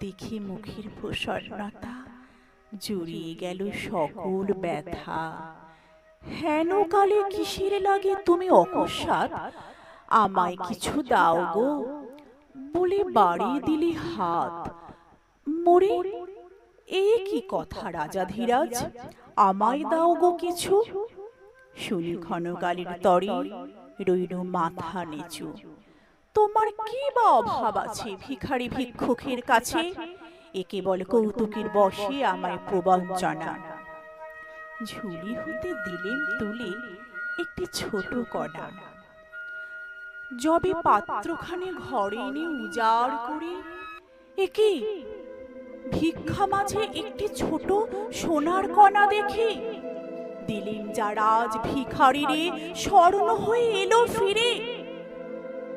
দেখি মুখের প্রসন্নতা জুড়িয়ে গেল সকল ব্যথা। হেন কালে কিসের লাগে তুমি অকস্মাৎ? আমায় কিছু দাও গো। বলে বাড়িয়ে দিলে হাত। মরে? এ কি কথা রাজা ধীরাজ? আমায় দাও গো কিছু। শুনি ক্ষণকালের তরে রইল মাথা নিচু। তোমার কি বা অভাব আছে, ভিখারি ভিক্ষুকের কাছে? এ কেবল কৌতুকের বসে আমায় প্রবঞ্চনা। ঝুলি হতে দিলেন তুলে একটি ছোট কণা। যবে পাত্রখানে ঘরে এনে উজাড় করে একে ভিক্ষা মাঝে একটি ছোট সোনার কণা দেখে। দিলেন যা রাজ ভিখারিরে স্বর্ণ হয়ে এলো ফিরে।